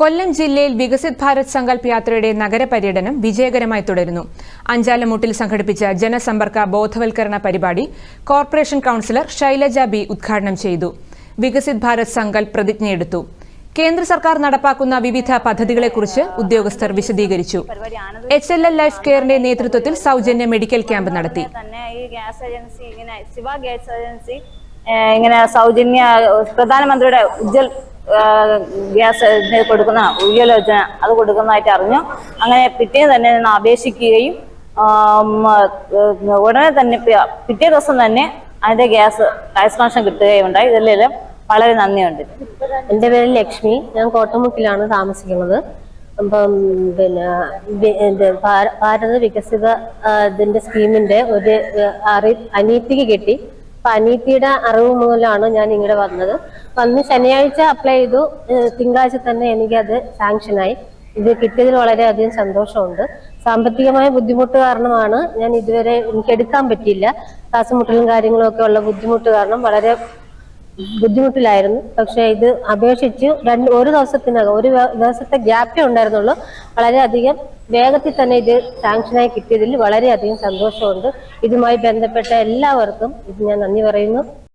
കൊല്ലം ജില്ലയിൽ വികസിത് ഭാരത് സങ്കല്പ് യാത്രയുടെ നഗരപര്യടനം വിജയകരമായി തുടരുന്നു. അഞ്ചാലമൂട്ടിൽ സംഘടിപ്പിച്ച ജനസമ്പർക്ക ബോധവൽക്കരണ പരിപാടി കോർപ്പറേഷൻ കൌൺസിലർ ശൈലജ ബി ഉദ്ഘാടനം ചെയ്തു. വികസിത് ഭാരത് സങ്കല്പ് പ്രതിജ്ഞയെടുത്തു. കേന്ദ്ര സർക്കാർ നടപ്പാക്കുന്ന വിവിധ പദ്ധതികളെക്കുറിച്ച് ഉദ്യോഗസ്ഥർ വിശദീകരിച്ചു. എച്ച് എൽ എൽ ലൈഫ് കെയറിന്റെ നേതൃത്വത്തിൽ സൗജന്യ മെഡിക്കൽ ക്യാമ്പ് നടത്തി. ഇങ്ങനെ സൗജന്യ പ്രധാനമന്ത്രിയുടെ ഉജ്ജൽ ഗ്യാസ് കൊടുക്കുന്ന ഉയ്യലോചന അത് കൊടുക്കുന്നതായിട്ട് അറിഞ്ഞു. അങ്ങനെ പിറ്റേ തന്നെ അപേക്ഷിക്കുകയും ഉടനെ തന്നെ പിറ്റേ ദിവസം തന്നെ അതിന്റെ ഗ്യാസ് ഗ്യാസ് കണക്ഷൻ കിട്ടുകയും ഉണ്ടായി ഇതിലെല്ലാം വളരെ നന്ദിയുണ്ട്. എന്റെ പേര് ലക്ഷ്മി. ഞാൻ കോട്ടമുക്കിലാണ് താമസിക്കുന്നത്. അപ്പം പിന്നെ ഭാരത വികസിത ഇതിന്റെ സ്കീമിന്റെ ഒരു അറി അനീതിക്ക് കിട്ടി. അപ്പൊ അനീതിയുടെ അറിവ് മൂലമാണ് ഞാൻ ഇങ്ങോട്ട് വന്നത്. വന്ന് ശനിയാഴ്ച അപ്ലൈ ചെയ്തു. തിങ്കളാഴ്ച തന്നെ എനിക്കത് സാങ്ഷനായി ഇത് കിട്ടിയതിൽ വളരെയധികം സന്തോഷമുണ്ട്. സാമ്പത്തികമായ ബുദ്ധിമുട്ട് കാരണമാണ് ഞാൻ ഇതുവരെ എനിക്ക് എടുക്കാൻ പറ്റിയില്ല. ശ്വാസമുട്ടലും കാര്യങ്ങളും ഒക്കെ ഉള്ള ബുദ്ധിമുട്ട് കാരണം വളരെ ബുദ്ധിമുട്ടിലായിരുന്നു. പക്ഷേ ഇത് അപേക്ഷിച്ച് രണ്ട് ഒരു ദിവസത്തിനകം ഒരു ദിവസത്തെ ഗ്യാപ്പേ ഉണ്ടായിരുന്നുള്ളൂ. വളരെയധികം വേഗത്തിൽ തന്നെ ഇത് സാങ്ഷനായി കിട്ടിയതിൽ വളരെയധികം സന്തോഷമുണ്ട്. ഇതുമായി ബന്ധപ്പെട്ട എല്ലാവർക്കും ഇത് ഞാൻ നന്ദി പറയുന്നു.